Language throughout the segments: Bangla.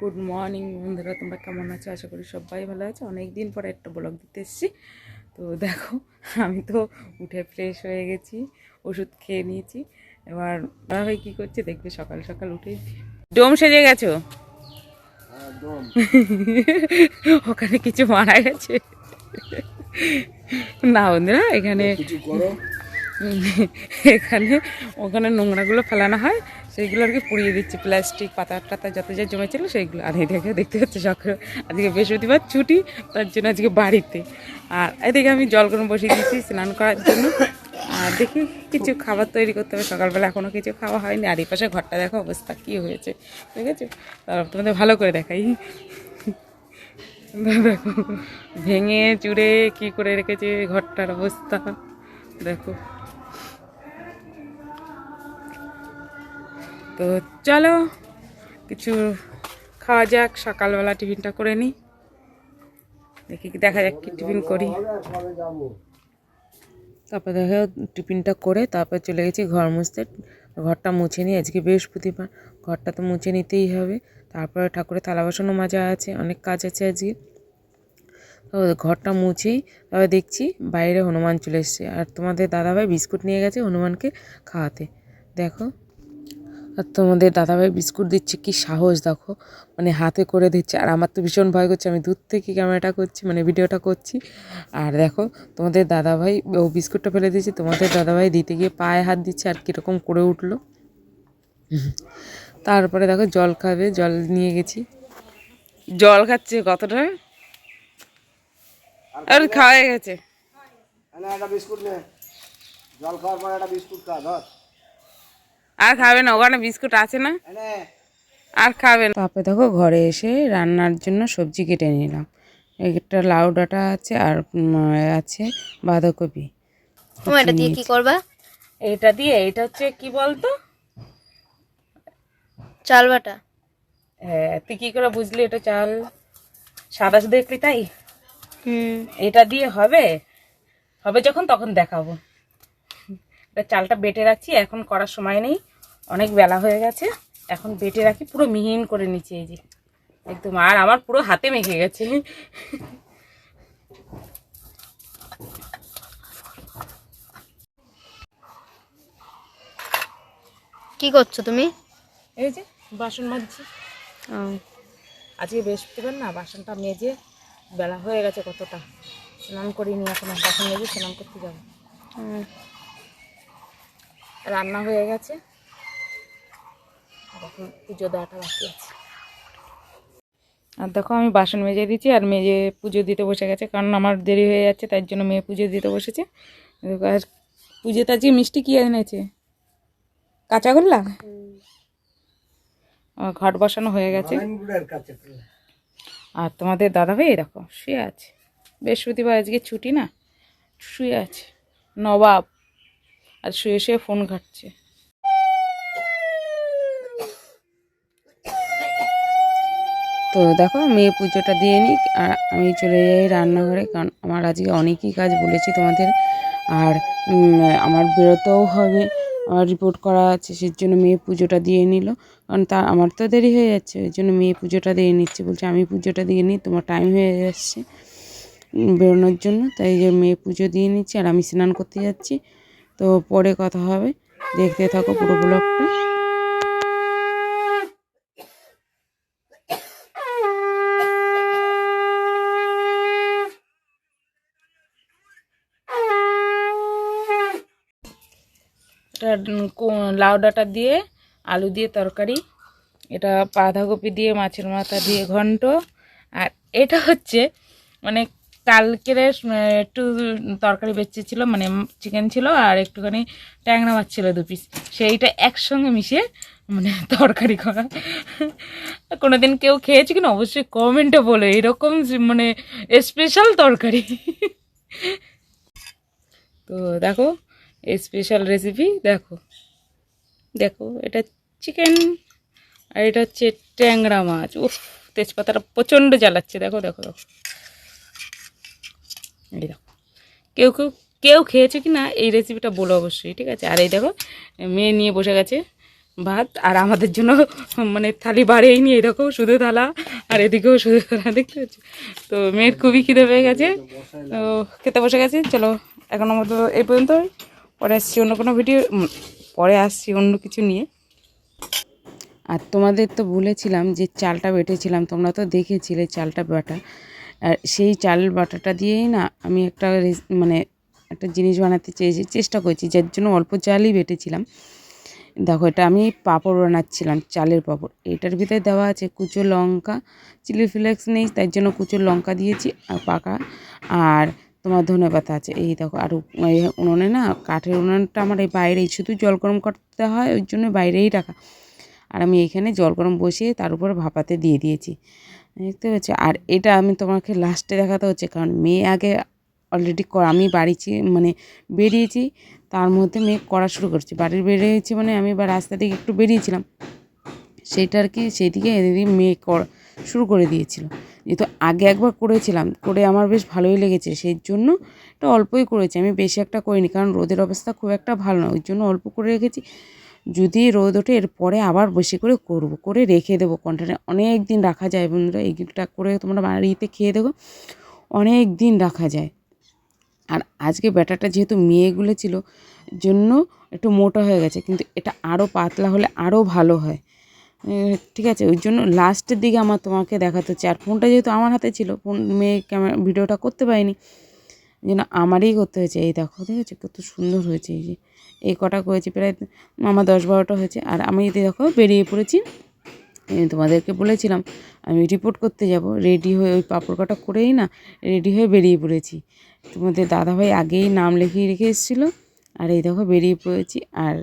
গুড মর্নিং বন্ধুরা তোমরা কেমন আছো? আশা করি সবাই ভালো আছো। অনেক দিন পরে একটা ব্লগ দিতে এসেছি। তো দেখো আমি তো উঠে ফ্রেশ হয়ে গেছি ওষুধ খেয়ে নিয়েছি। এবার ভাই কী করছে দেখবে সকাল সকাল উঠে ডোম সেজে গেছো? ওখানে কিছু মারা গেছে? না বন্ধুরা এখানে এখানে ওখানে নোংরাগুলো ফেলানো হয়। সেইগুলো আর কি পুড়িয়ে দিচ্ছে, প্লাস্টিক, পাতা টাতা যত যা জমেছিল সেইগুলো। আর এদিকে দেখতে পাচ্ছি সকাল, আজকে বৃহস্পতিবার ছুটি, তার জন্য আজকে বাড়িতে। আর এদিকে আমি জল গরম বসিয়ে দিয়েছি স্নান করার জন্য। আর দেখি কিছু খাবার তৈরি করতে হবে। সকালবেলা এখনও কিছু খাওয়া হয়নি। আর এই পাশে ঘরটা দেখো অবস্থা কী হয়েছে। ঠিক আছে তারপর তোমাদের ভালো করে দেখাই। দেখো, ভেঙে চুড়ে কি করে রেখেছে ঘরটার অবস্থা। দেখো। তো চলো, কিছু খাওয়া যাক, সকালবেলা টিফিনটা করে নিই দেখি, দেখা যাক কি টিফিন করি। তারপর দেখা টিফিনটা করে, তারপর চলে গেছি ঘর মুছতে। ঘরটা মুছে নিই আজকে বৃহস্পতিবার। ঘরটা তো মুছে নিতেই হবে। তারপরে ঠাকুরের থালা বাসনও মাজা আছে, অনেক কাজ আছে আজকে। ঘরটা মুছেই, তারপর দেখছি বাইরে হনুমান চলে এসছে। আর তোমাদের দাদাভাই বিস্কুট নিয়ে গেছে হনুমানকে খাওয়াতে। দেখো আর তোমাদের দাদাভাই বিস্কুট দিচ্ছে, কি সাহস দেখো। মানে হাতে করে দিচ্ছে। আর আমার তো ভীষণ ভয় করছে, আমি দূর থেকে ক্যামেরাটা করছি মানে ভিডিওটা করছি। আর দেখো, তোমাদের দাদাভাই, ও বিস্কুটটা ফেলে দিয়েছে, তোমাদের দাদাভাই দিতে গিয়ে পায়ে হাত দিচ্ছে, আর কীরকম করে উঠল। তারপরে দেখো, জল খাবে, জল নিয়ে গেছি। জল খাচ্ছে কতটা? আর খাওয়া গেছে। বিস্কুট জল খাওয়ার পর একটা বিস্কুট খা, ধর। আর খাবে না ওখানে বিস্কুট আছে না? আর খাবে না। তারপরে দেখো ঘরে এসে রান্নার জন্য সবজি কেটে নিলাম। একটা লাউ ডাঁটা আছে আর আছে বাঁধাকপি। তুমি এটা দিয়ে কি করবা? এটা দিয়ে এটা হচ্ছে কি বলতো? চাল বাটা। হ্যাঁ তুই কি করে বুঝলি এটা চাল? সাদা শুধু একটু তাই? হুম। এটা দিয়ে হবে? হবে যখন তখন দেখাবো। চালটা বেটে রাখছি এখন করার সময় নেই। অনেক বেলা হয়ে গেছে এখন বেটে রাখি পুরো মিহিন করে নিচ্ছি এই যে। একদম আর আমার পুরো হাতে মেখে গেছে। কি করছ তুমি? এই যে বাসন মাজছি। আজকে বৃহস্পতিবার না বাসনটা মেজে বেলা হয়ে গেছে কতটা। স্নান করিনি এখন বাসন মেজে স্নান করতে যাব। হুম। রান্না হয়ে গেছে। এখন পুজো দেওয়াটা বাকি আছে। আর দেখো, আমি বাসন মেজে দিচ্ছি আর মেজে পুজো দিতে বসে গেছে, কারণ আমার দেরি হয়ে যাচ্ছে তার জন্য মেয়ে পুজো দিতে বসেছে। আর পুজোতে আজকে মিষ্টি কী এনেছে? কাঁচাগোল্লা ঘট বসানো হয়ে গেছে। আর তোমাদের দাদা ভাই দেখো, শুয়ে আছে। বৃহস্পতিবার আজকে ছুটি না, শুয়ে আছে। নবাব। আর শুয়ে শুয়ে ফোন ঘাটছে। তো দেখো মেয়ে পুজোটা দিয়ে নিক আর আমি চলে যাই রান্নাঘরে কারণ আমার আজকে অনেকই কাজ বলেছি তোমাদের। আর আমার বেরোতেও হবে। আমার রিপোর্ট করা আছে সেই জন্য মেয়ে পুজোটা দিয়ে নিল। কারণ তা, আমার তো দেরি হয়ে যাচ্ছে, ওই জন্য মেয়ে পুজোটা দিয়ে নিচ্ছে। বলছে, আমি পুজোটা দিয়ে নিই, তোমার টাইম হয়ে যাচ্ছে বেরোনোর জন্য। তাই যে মেয়ে পুজো দিয়ে নিচ্ছি আর আমি স্নান করতে যাচ্ছি। তো পরে কথা হবে। দেখতে থাকো পুরো ব্লগটা। লাউ ডাঁটা দিয়ে, আলু দিয়ে তরকারি। এটা বাঁধাকপি দিয়ে, মাছের মাথা দিয়ে ঘন্ট। আর এটা হচ্ছে মানে কালকের একটু তরকারি বেঁচেছিল মানে চিকেন ছিল আর একটুখানি ট্যাংরা মাছ ছিল দু পিস সেইটা একসঙ্গে মিশিয়ে মানে তরকারি করা। কোনোদিন কেউ খেয়েছে কিনা অবশ্যই কমেন্টে বলে, এরকম মানে স্পেশাল তরকারি। তো দেখো স্পেশাল রেসিপি দেখো। দেখো, এটা চিকেন আর এটা হচ্ছে ট্যাংরা মাছ। উফ, তেজপাতাটা প্রচণ্ড জ্বালাচ্ছে। দেখো দেখো দেখো। এই দেখো। কেউ কেউ কেউ খেয়েছে কি না এই রেসিপিটা বলো অবশ্যই, ঠিক আছে? আর এই দেখো, মেয়ে নিয়ে বসে গেছে ভাত, আর আমাদের জন্য মানে থালি বাড়েই নি এরকম শুধু থালা, আর এদিকেও শুধু থালা, দেখতে পাচ্ছি? তো মেয়ের খুবই খিদে পেয়ে গেছে। তো খেতে বসে গেছে, চলো, এখনও মতো এই পর্যন্ত পরে আসছি অন্য কোনো ভিডিও পরে আসছি অন্য কিছু নিয়ে। আর তোমাদের তো বলেছিলাম যে চালটা বেটেছিলাম, তোমরা তো দেখেছিলে চালটা বাটা। আর সেই চাল বাটাটা দিয়েই না আমি একটা মানে একটা জিনিস বানাতে চেয়েছি, চেষ্টা করেছি, যার জন্য অল্প চালই বেটেছিলাম। দেখো, এটা আমি পাঁপড় বানাচ্ছিলাম, চালের পাঁপড়। এটার ভিতরে দেওয়া আছে কুচো লঙ্কা, চিলি ফ্লেক্স নেই, তার জন্য কুচো লঙ্কা দিয়েছি, আর পাকা। আর তোমার ধনে পাতা আছে, এই দেখো, আর উনুনে না, কাঠের উনুনটা আমার এই বাইরেই শুধু জল গরম করতে হয়, ওই জন্য বাইরেই রাখা। আর আমি এখানে জল গরম বসিয়ে তার উপর ভাপাতে দিয়ে দিয়েছি। দেখতে পাচ্ছি আর এটা আমি তোমাকে লাস্টে দেখাতে হচ্ছে, কারণ মেয়ে আগে অলরেডি আমি বাড়িছি মানে বেরিয়েছি, তার মধ্যে মেয়ে করা শুরু করছে। বাড়ির বেরিয়েছি মানে আমি বা রাস্তা থেকে একটু বেরিয়েছিলাম সেইটা আর কি সেই দিকে এদিকে মেয়ে করা শুরু করে দিয়েছিল। যেহেতু আগে একবার করেছিলাম, করে আমার বেশ ভালোই লেগেছে, সেই জন্য এটা অল্পই করেছি। আমি বেশি একটা করিনি, কারণ রোদের অবস্থা খুব একটা ভালো না, ওই জন্য অল্প করে রেখেছি। যদি রোদ ওঠে, এরপরে আবার বেশি করে করব, করে রেখে দেবো কন্টেনার অনেক দিন রাখা যায় বন্ধুরা এইটা করে তোমরা বাড়িতে খেয়ে দেবো। অনেক দিন রাখা যায়। আর আজকে ব্যাটারটা যেহেতু মেয়েগুলো ছিল, জন্য একটু মোটা হয়ে গেছে, কিন্তু এটা আরও পাতলা হলে আরও ভালো হয়। ঠিক আছে, ওই জন্য লাস্টের দিকে আমার তোমাকে দেখাতে হচ্ছে। আর ফোনটা যেহেতু আমার হাতে ছিল ফোন মেয়ে ক্যামেরা ভিডিওটা করতে পারিনি যেন আমারই করতে হয়েছে। এই দেখো, দেখেছ কত সুন্দর হয়েছে, এই যে। এই কটা করেছি, প্রায় আমার দশ বারোটা হয়েছে। আর আমি এই দেখো বেরিয়ে পড়েছি তোমাদেরকে বলেছিলাম, আমি রিপোর্ট করতে যাব। রেডি হয়ে ওই পাঁপড় কটা করেই না রেডি হয়ে বেরিয়ে পড়েছি। তোমাদের দাদাভাই আগেই নাম লিখিয়ে রেখে এসেছিল। আর এই দেখো বেরিয়ে পড়েছি। আর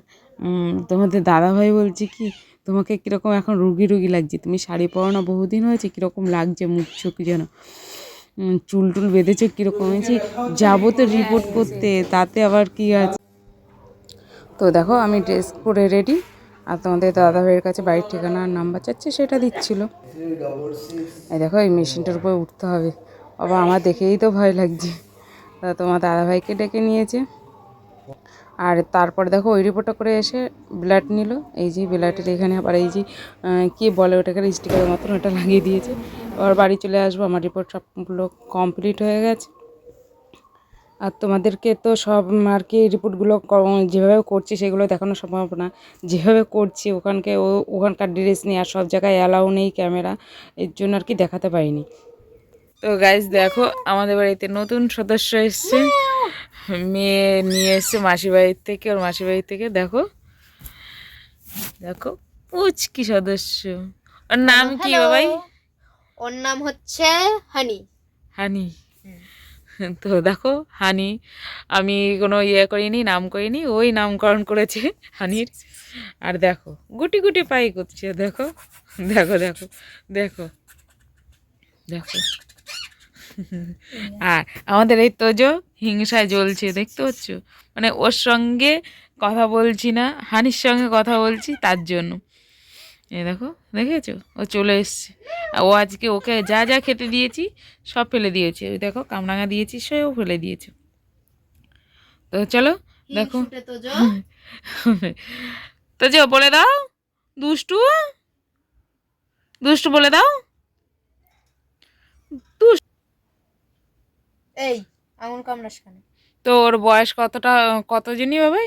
তোমাদের দাদাভাই বলছে কি, তোমাকে কীরকম এখন রুগী রুগী লাগছে? তুমি শাড়ি পরো না, বহুদিন হয়েছে, কীরকম লাগছে মুখ চোখ যেন? চুল টুল বেঁধেছে কীরকম? হয়েছে যাব তো রিপোর্ট করতে, তাতে আবার কি আছে? তো দেখো, আমি ড্রেস পরে রেডি আর তোমাদের দাদা ভাইয়ের কাছে বাড়ির ঠিকানা আর নাম্বার চাচ্ছে, সেটা দিচ্ছিল। এই দেখো, এই মেশিনটার উপরে উঠতে হবে। বাবা, আমার দেখেই তো ভয় লাগছে। তা তোমার দাদা ভাইকে ডেকে নিয়েছে। আর তারপর দেখো, ওই রিপোর্টটা করে এসে ব্লাড নিল। এই যে ব্লাডের এখানে আবার এই যে কি বলে ওটাকে স্টিকারের মতন ওটা লাগিয়ে দিয়েছে। আবার বাড়ি চলে আসব, আমার রিপোর্ট সবগুলো কমপ্লিট হয়ে গেছে। আর তোমাদেরকে তো সব আর কি রিপোর্টগুলো যেভাবে করছি সেগুলো দেখানো সম্ভব না। যেভাবে করছি ওখানকে ও ওখানকার ড্রেস নিয়ে আর সব জায়গায় অ্যালাউ নেই ক্যামেরা এর জন্য আর কি দেখাতে পারিনি। তো গাইজ দেখো আমাদের বাড়িতে নতুন সদস্য এসছে। মেয়ে নিয়ে এসছে মাসি বাড়ির থেকে ওর মাসি বাড়ির থেকে দেখো। দেখো পুচকি সদস্য। ওর নাম কি. বাবাই? ওর নাম হচ্ছে হানি। হানি। তো দেখো হানি আমি কোনো ইয়ে করিনি নাম করিনি ওই নামকরণ করেছে হানির। আর দেখো গুটি গুটি পাই করছে দেখো দেখো দেখো দেখো দেখো। আর আমাদের এই তোজো হিংসায় জ্বলছে দেখতে পাচ্ছ? মানে ওর সঙ্গে কথা বলছি না হানির সঙ্গে কথা বলছি তার জন্য। এই দেখো দেখেছ? ও চলে এসছে। ও আজকে ওকে যা যা খেতে দিয়েছি সব ফেলে দিয়েছে। ওই দেখো কামরাঙা দিয়েছি সেও ফেলে দিয়েছে। তো চলো দেখো। তো যে বলে দাও। দুষ্টু? দুষ্টু বলে দাও। এই আঙুল কামড়াস কেন? তো ওর বয়স কতটা কত জনই হবে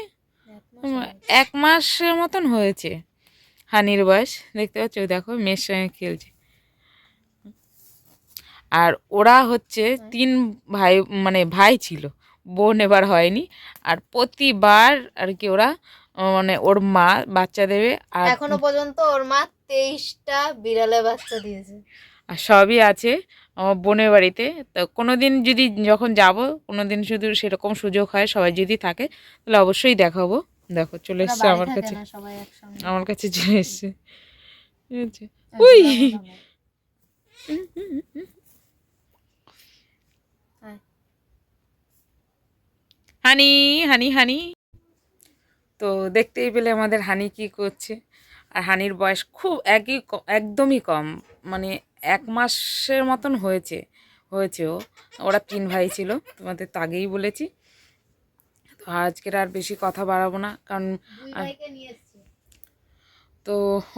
এক মাসের মতন হয়েছে। হানির বয়স দেখতে পাচ্ছ? দেখো মেয়ের সঙ্গে খেলছে। আর ওরা হচ্ছে তিন ভাই মানে ভাই ছিল। বোন এবার হয়নি। আর প্রতিবার আর কি ওরা মানে ওর মা বাচ্চা দেবে আর এখনও পর্যন্ত ওর মা তেইশটা বিড়ালে বাচ্চা দিয়েছে। আর সবই আছে আমার বোনের বাড়িতে। তো কোনো দিন যদি যখন যাব কোনো দিন শুধু সেরকম সুযোগ হয় সবাই যদি থাকে তাহলে অবশ্যই দেখাবো। দেখো চলে এসছে আমার কাছে। আমার কাছে চলে এসছে? উই! হ্যাঁ। হানি হানি হানি। তো দেখতেই পেলে আমাদের হানি কি করছে। আর হানির বয়স খুব একই একদমই কম। মানে এক মাসের মতন হয়েছে হয়েছে ও। ওরা তিন ভাই ছিল তোমাদের তো আগেই বলেছি। আজকের আর বেশি কথা বাড়াবো না কারণ তো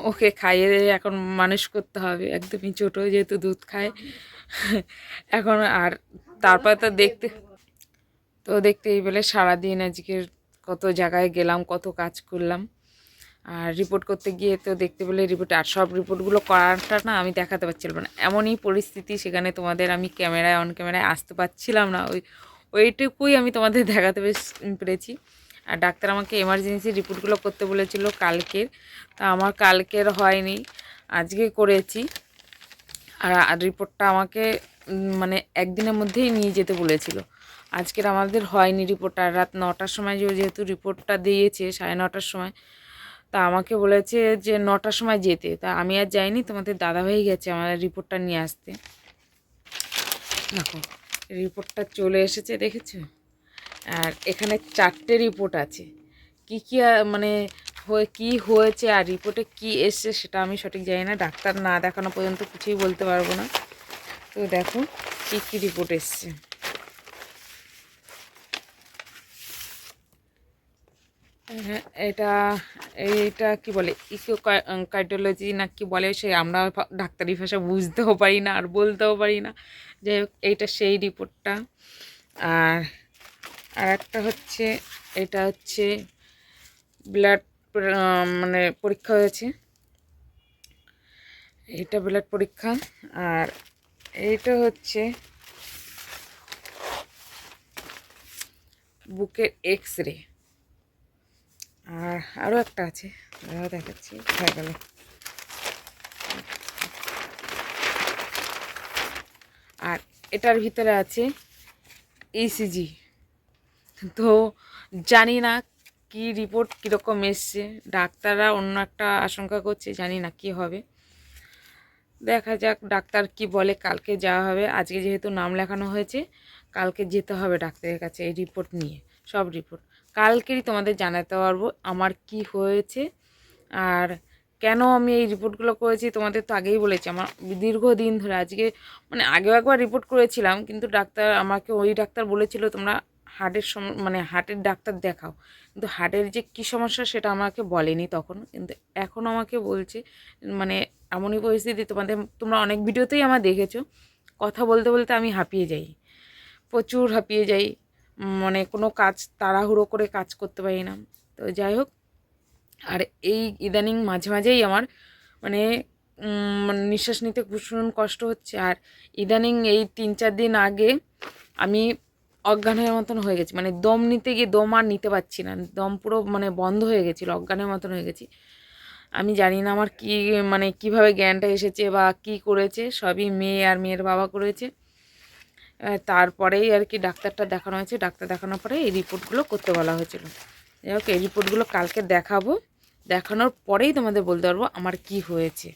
ওকে খাইয়ে এখন মানুষ করতে হবে একদমই ছোটো যেহেতু দুধ খায়। এখন আর তারপর তো দেখতে তো দেখতে এই বলে সারাদিন আজকে কত জায়গায় গেলাম কত কাজ করলাম। আর রিপোর্ট করতে গিয়ে তো দেখতে পেলে রিপোর্ট আর সব রিপোর্টগুলো করাটা না আমি দেখাতে পারছিলাম না। এমনই পরিস্থিতি সেখানে তোমাদের আমি ক্যামেরায় অন ক্যামেরায় আসতে পারছিলাম না। ওই ওইটুকুই আমি তোমাদের দেখাতে বেশ- পেরেছি। আর ডাক্তার আমাকে এমার্জেন্সি রিপোর্টগুলো করতে বলেছিল কালকের। তা আমার কালকের হয়নি, আজকে করেছি। আর রিপোর্টটা আমাকে মানে একদিনের মধ্যেই নিয়ে যেতে বলেছিল। আজকের আমাদের হয়নি রিপোর্ট আর রাত নটার সময় যেহেতু রিপোর্টটা দিয়েছে, সাড়ে নটার সময়, তা আমাকে বলেছে যে, নটার সময় যেতে। তা আমি আর যাইনি, তোমাদের দাদা দাদাভাই গেছে আমার রিপোর্টটা নিয়ে আসতে। দেখো। রিপোর্টটা চলে এসেছে, দেখেছ? আর এখানে চারটে রিপোর্ট আছে। কি কি মানে হয়ে, কি হয়েছে আর রিপোর্টে কি এসছে সেটা আমি সঠিক জানি না। ডাক্তার না দেখানো পর্যন্ত কিছুই বলতে পারব না। তো দেখো, কী কী রিপোর্ট এসছে। হ্যাঁ, এটা এইটা কি বলে ইকো কার্ডিওলজি না কি বলে সে আমরা ডাক্তারি ভাষা বুঝতেও পারি না আর বলতেও পারি না। যাই হোক এইটা সেই রিপোর্টটা আর আর একটা হচ্ছে এটা হচ্ছে ব্লাড মানে পরীক্ষা হয়েছে। এটা ব্লাড পরীক্ষা। আর এইটা হচ্ছে বুকের এক্স রে আর আরও একটা আছে। দেখাচ্ছি। হয়ে গেল। আর এটার ভিতরে আছে ইসিজি তো জানি না কি রিপোর্ট কীরকম এসছে। ডাক্তাররা অন্য একটা আশঙ্কা করছে, জানি না কি হবে। দেখা যাক ডাক্তার কি বলে, কালকে যাওয়া হবে। আজকে যেহেতু নাম লেখানো হয়েছে, কালকে যেতে হবে ডাক্তারের কাছে এই রিপোর্ট নিয়ে। সব রিপোর্ট কালকেই তোমাদের জানাতে পারব আমার কি হয়েছে আর কেন আমি এই রিপোর্টগুলো করেছি, তোমাদের তো আগেই বলেছি, আমার দীর্ঘদিন ধরে আজকে মানে আগেও একবার রিপোর্ট করেছিলাম, কিন্তু ডাক্তার আমাকে ওই ডাক্তার বলেছিল তোমরা হার্টের সম মানে হার্টের ডাক্তার দেখাও, কিন্তু হার্টের যে কী সমস্যা সেটা আমাকে বলেনি তখন, কিন্তু এখন আমাকে বলছে মানে এমনই পরিস্থিতি, তোমাদের, তোমরা অনেক ভিডিওতেই আমার দেখেছ, কথা বলতে বলতে আমি হাঁপিয়ে যাই, প্রচুর হাঁপিয়ে যাই মানে কোনো কাজ তাড়াহুড়ো করে কাজ করতে পারি না। তো যাই হোক, আর এই ইদানিং মাঝে মাঝেই আমার মানে মানে নিঃশ্বাস নিতে ভীষণ কষ্ট হচ্ছে। আর ইদানিং এই তিন চার দিন আগে আমি অজ্ঞানের মতন হয়ে গেছি। মানে দম নিতে গিয়ে দম আর নিতে পারছি না। দম পুরো মানে বন্ধ হয়ে গেছিল, অজ্ঞানের মতন হয়ে গেছি। আমি জানি না আমার কি মানে কীভাবে জ্ঞানটা এসেছে বা কি করেছে। সবই মেয়ে আর মেয়ের বাবা করেছে। তারপরেই আর কি ডাক্তারটা দেখানো হয়েছে। ডাক্তার দেখানোর পরে এই রিপোর্টগুলো করতে বলা হয়েছিল। যাই হোক, এই রিপোর্টগুলো কালকে দেখাবো। দেখানোর পরেই তোমাদের বলতে পারব আমার কি হয়েছে।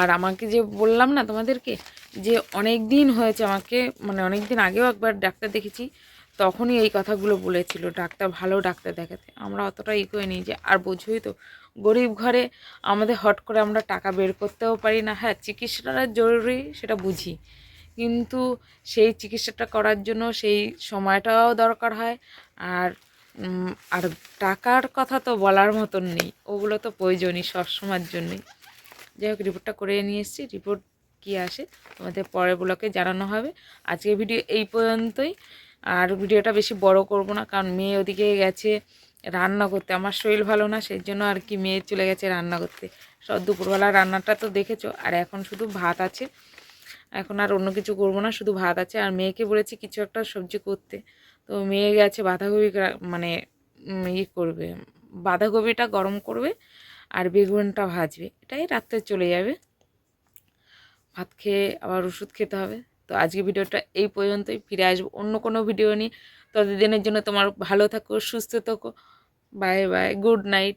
আর আমাকে যে বললাম না তোমাদেরকে, যে অনেক দিন হয়েছে আমাকে মানে অনেক দিন আগেও একবার ডাক্তার দেখেছি, তখনই এই কথাগুলো বলেছিল, ডাক্তার ভালো ডাক্তার দেখাতে। আমরা অতটা এগোয় নিই যে, আর বোঝোই তো, গরিব ঘরে আমাদের হট করে আমরা টাকা বের করতেও পারি না। হ্যাঁ চিকিৎসাটা জরুরি, সেটা বুঝি। কিন্তু সেই চিকিৎসাটা করার জন্য সেই সময়টাও দরকার হয়। আর আর টাকার কথা তো বলার মতন নেই। ওগুলো তো প্রয়োজনই সবসময়ের জন্যই। যাই হোক রিপোর্টটা করে নিয়ে এসেছি। রিপোর্ট কী আসে তোমাদের পরের ব্লকে জানানো হবে। আজকে ভিডিও এই পর্যন্তই। আর ভিডিওটা বেশি বড় করব না, কারণ মেয়ে ওদিকে গেছে রান্না করতে। আমার শরীর ভালো না সেই জন্য আর কি মেয়ে চলে গেছে রান্না করতে। সব দুপুরবেলা রান্নাটা তো দেখেছ। আর এখন শুধু ভাত আছে। এখন আর অন্য কিছু করব না, শুধু ভাত আছে। আর মেয়েকে বলেছি কিছু একটা সবজি করতে। তো মেয়ে গেছে বাঁধাকপি মানে ইয়ে করবে। বাঁধাকপিটা গরম করবে আর বেগুনটা ভাজবে। এটাই রাত্রে চলে যাবে। ভাত খেয়ে আবার ওষুধ খেতে হবে। তো আজকে ভিডিওটা এই পর্যন্তই। ফিরে আসব অন্য কোনো ভিডিও নিয়ে। ততদিনের জন্য তোমার ভালো থাকো, সুস্থ থাকো। Bye bye, good night.